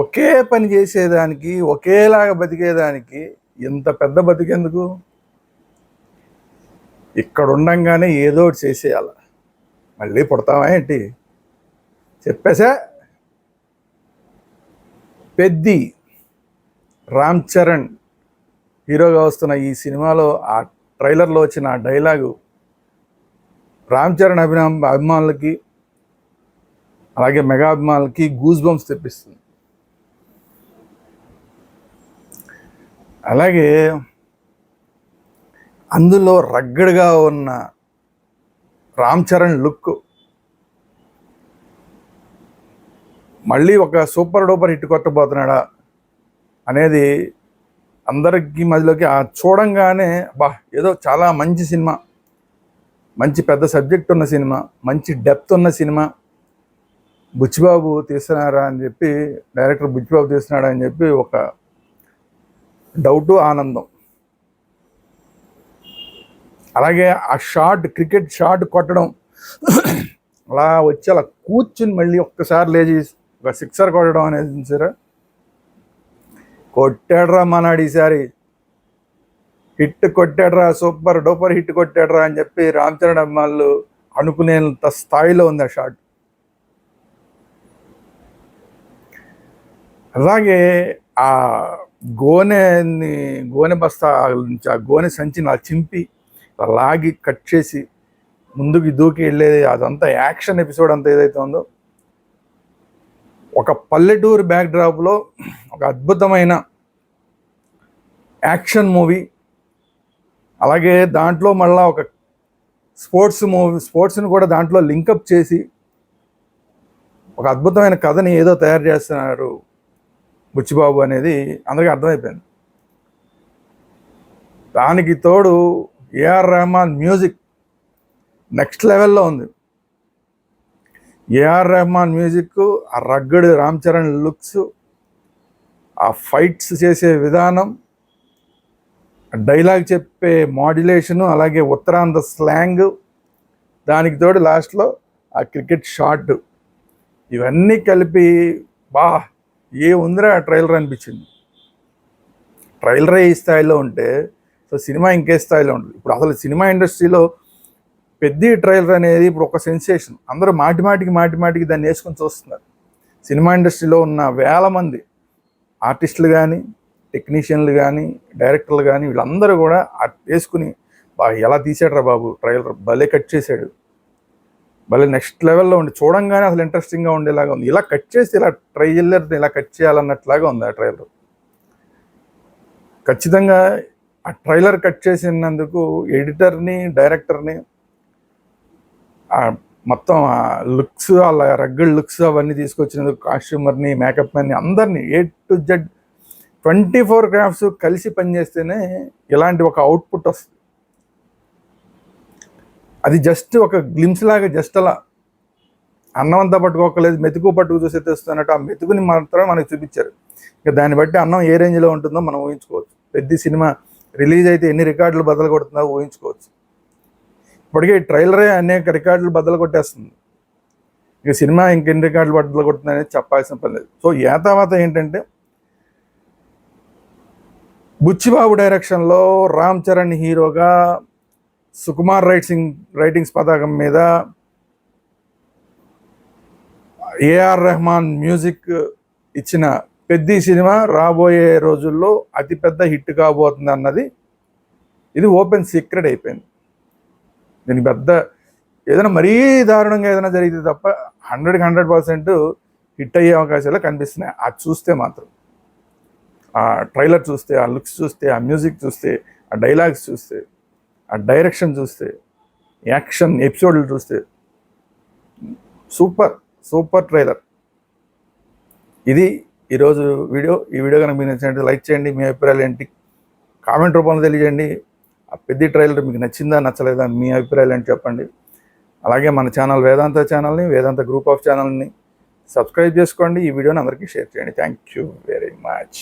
ఒకే పని చేసేదానికి ఒకేలాగా బతికేదానికి ఇంత పెద్ద బతికేందుకు? ఇక్కడ ఉండంగానే ఏదో ఒకటి చేసేయాల. మళ్ళీ పుడతావా ఏంటి? చెప్పేసా? పెద్ది రామ్ చరణ్ హీరోగా వస్తున్న ఈ సినిమాలో ఆ ట్రైలర్లో వచ్చిన ఆ డైలాగు రామ్ చరణ్ అభినా అభిమానులకి అలాగే మెగా అభిమానులకి గూజ్ బంప్స్ తెప్పిస్తుంది. అలాగే అందులో రగ్గడ్గా ఉన్న రామ్ చరణ్ లుక్ మళ్ళీ ఒక సూపర్ డూపర్ హిట్ కొట్టబోతున్నాడా అనేది అందరికీ మధ్యలోకి ఆ చూడంగానే బా ఏదో చాలా మంచి సినిమా. మంచి పెద్ద సబ్జెక్ట్ ఉన్న సినిమా మంచి డెప్త్ ఉన్న సినిమా. బుచ్చిబాబు తీస్తున్నారా అని చెప్పి డైరెక్టర్ బుచ్చిబాబు తీస్తున్నాడా అని చెప్పి ఒక డౌటు ఆనందం. అలాగే ఆ షాట్ క్రికెట్ షాట్ కొట్టడం అలా వచ్చి అలా కూర్చుని మళ్ళీ ఒక్కసారి లేచి ఒక సిక్సర్ కొట్టడం అనేది సరే. కొట్టాడ్రా మనాడు ఈసారి. హిట్ కొట్టాడ్రా సూపర్ డూపర్ హిట్ కొట్టాడ్రా అని చెప్పి రామ్ చరణ్ అమ్మాళ్ళు అనుకునేంత స్థాయిలో ఉంది ఆ షాట్. అలాగే ఆ గోనెని గోనె బస్తా నుంచి ఆ గోనె సంచిని అలా చింపి అలా లాగి కట్ చేసి ముందుకి దూకి వెళ్ళేది అదంతా యాక్షన్ ఎపిసోడ్ అంతా ఏదైతే ఉందో ఒక పల్లెటూరు బ్యాక్డ్రాప్లో ఒక అద్భుతమైన యాక్షన్ మూవీ అలాగే దాంట్లో మళ్ళీ ఒక స్పోర్ట్స్ మూవీ స్పోర్ట్స్ని కూడా దాంట్లో లింకప్ చేసి ఒక అద్భుతమైన కథని ఏదో తయారు చేస్తున్నారు బుచ్చిబాబు అనేది అందరికీ అర్థమైపోయింది. దానికి తోడు ఏఆర్ రెహమాన్ మ్యూజిక్ నెక్స్ట్ లెవెల్లో ఉంది. ఏఆర్ రెహమాన్ మ్యూజిక్ ఆ రగ్గడు రామ్ చరణ్ లుక్స్ ఆ ఫైట్స్ చేసే విధానం డైలాగ్ చెప్పే మాడ్యులేషను అలాగే ఉత్తరాంధ్ర స్లాంగ్ దానికి తోడు లాస్ట్లో ఆ క్రికెట్ షాట్ ఇవన్నీ కలిపి బా ఏ ఉందిరా ట్రైలర్ అనిపించింది? ట్రైలరే ఈ స్థాయిలో ఉంటే సో సినిమా ఇంకే స్థాయిలో ఉంటుంది. ఇప్పుడు అసలు సినిమా ఇండస్ట్రీలో పెద్ద ట్రైలర్ అనేది ఇప్పుడు ఒక సెన్సేషన్. అందరూ మాటి మాటికి మాటి మాటికి దాన్ని వేసుకొని చూస్తున్నారు. సినిమా ఇండస్ట్రీలో ఉన్న వేల మంది ఆర్టిస్టులు కానీ టెక్నీషియన్లు కానీ డైరెక్టర్లు కానీ వీళ్ళందరూ కూడా వేసుకుని బాగా ఎలా తీసాడురా బాబు ట్రైలర్? భలే కట్ చేశాడు భలే నెక్స్ట్ లెవెల్లో ఉండి చూడంగానే అసలు ఇంట్రెస్టింగ్గా ఉండేలాగా ఉంది. ఇలా కట్ చేసి ఇలా ట్రైలర్ ఇలా కట్ చేయాలన్నట్లాగా ఉంది ఆ ట్రైలర్ ఖచ్చితంగా ఆ ట్రైలర్ కట్ చేసినందుకు ఎడిటర్ని డైరెక్టర్ని మొత్తం ఆ లుక్స్ అలా రగ్గడ్ లుక్స్ అవన్నీ తీసుకొచ్చినందుకు కాస్ట్యూమర్ని మేకప్ మ్యాన్ని అందరినీ A to Z twenty four crafts కలిసి పనిచేస్తేనే ఇలాంటి ఒక అవుట్పుట్ వస్తుంది. అది జస్ట్ ఒక గ్లిమ్స్ లాగా జస్ట్ అలా అన్నం అంతా పట్టుకోకలేదు మెతుకు పట్టుకు చూసి తెస్తున్నట్టు ఆ మెతుకుని మాత్రం మనకు చూపించారు. ఇక దాన్ని బట్టి అన్నం ఏ రేంజ్లో ఉంటుందో మనం ఊహించుకోవచ్చు. పెద్ద సినిమా రిలీజ్ అయితే ఎన్ని రికార్డులు బదలు కొడుతుందో ఊహించుకోవచ్చు. ఇప్పటికే ట్రైలరే అనేక రికార్డులు బద్దలు కొట్టేస్తుంది. ఇక సినిమా ఇంకెన్ని రికార్డులు బద్దలు కొడుతుంది అనేది చెప్పాల్సిన పని లేదు. సో యాతావాత ఏంటంటే బుచ్చిబాబు డైరెక్షన్లో రామ్ చరణ్ హీరోగా సుకుమార్ రైట్సింగ్ రైటింగ్స్ పతాకం మీద ఏఆర్ రెహమాన్ మ్యూజిక్ ఇచ్చిన పెద్ద సినిమా రాబోయే రోజుల్లో అతిపెద్ద హిట్ కాబోతుంది అన్నది ఇది ఓపెన్ సీక్రెట్ అయిపోయింది. దీనికి పెద్ద ఏదైనా మరీ దారుణంగా ఏదైనా జరిగితే తప్ప హండ్రెడ్కి హండ్రెడ్ పర్సెంట్ హిట్ అయ్యే అవకాశాలు కనిపిస్తున్నాయి. అది చూస్తే మాత్రం. ఆ ట్రైలర్ చూస్తే ఆ లుక్స్ చూస్తే ఆ మ్యూజిక్ చూస్తే ఆ డైలాగ్స్ చూస్తే ఆ డైరెక్షన్ చూస్తే యాక్షన్ ఎపిసోడ్లు చూస్తే సూపర్ సూపర్ ట్రైలర్ ఇది ఈరోజు వీడియో. ఈ వీడియో కనుక మీకు నచ్చినట్టు లైక్ చేయండి. మీ అభిప్రాయాలు ఏంటి? కామెంట్ రూపంలో తెలియజేయండి. ఆ పెద్ద ట్రైలర్ మీకు నచ్చిందా నచ్చలేదా మీ అభిప్రాయాలు ఏంటి చెప్పండి. అలాగే మన ఛానల్ వేదాంత ఛానల్ని వేదాంత గ్రూప్ ఆఫ్ ఛానల్ని సబ్స్క్రైబ్ చేసుకోండి. ఈ వీడియోని అందరికీ షేర్ చేయండి. Thank you very much